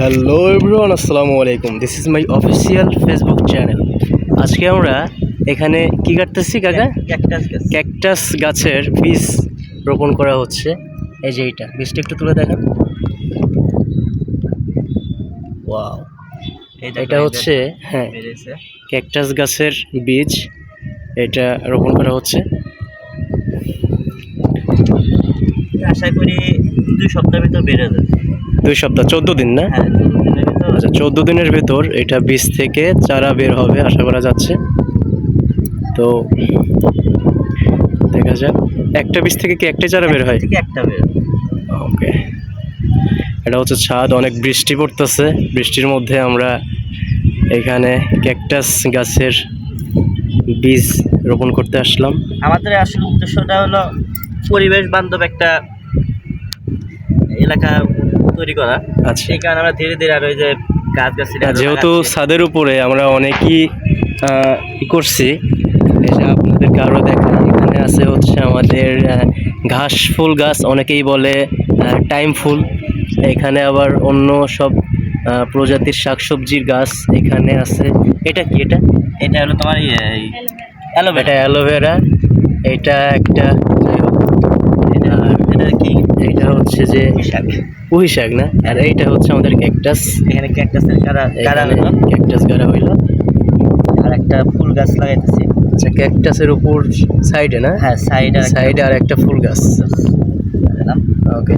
Hello everyone আসসালামু আলাইকুম। This is my official Facebook channel আজকে আমরা এখানে কি কাটতেছি কাকা? ক্যাকটাস গাছ। ক্যাকটাস গাছের বীজ রোপণ করা হচ্ছে। এই যে এইটা বীজটা একটু তুলে দেখেন। ওয়াও এটা হচ্ছে হ্যাঁ ক্যাকটাস গাছের বীজ। এটা রোপণ করা হচ্ছে। আশা করি দুই সপ্তাহের ভিতর বেড়ে যাবে। দুই সপ্তাহ চোদ্দ দিন না? হ্যাঁ চোদ্দ দিনের ভিতর। আচ্ছা চোদ্দ দিনের ভেতর এটা বীজ থেকে চারা বের হবে আশা করা যাচ্ছে। তো দেখা যাক একটা বীজ থেকে কি একটা চারা বের হয়? একটা বের ওকে। এটা হচ্ছে ছাদ অনেক বৃষ্টি পড়তেছে। বৃষ্টির মধ্যে আমরা এখানে ক্যাকটাস গাছের বীজ রোপণ করতে আসলাম। আমাদের আসলে উদ্দেশ্যটা হলো পরিবেশ বান্ধব একটা এলাকা তৈরি করা। আচ্ছা। সেই কারণে আমরা ধীরে ধীরে আর ওই যে গাছ গাছালি আরও যেহেতু ছাদের উপরে আমরা অনেকই ই করছি এটা আপনাদেরকে আরও দেখা এখানে আছে হচ্ছে আমাদের ঘাস ফুল গাছ অনেকেই বলে টাইম ফুল। এখানে আবার অন্য সব প্রজাতির শাকসবজির গাছ এখানে আছে। এটা কি এটা? এটা হলো তোমার ইয়ে, এই এটা অ্যালোভেরা। অ্যালোভেরা। এটা একটা যাই হোক। এটা এটা কি এটা হচ্ছে যে পুঁই শাক না? আর এইটা হচ্ছে আমাদের ক্যাকটাস এখানে ক্যাকটাসের গাড়া গাড়া হলো ক্যাকটাস গাড়া হইল? আর একটা ফুল গাছ লাগাইতেছি। আচ্ছা ক্যাকটাসের উপর সাইডে না? হ্যাঁ সাইড সাইডে আর একটা ফুল গাছ। ওকে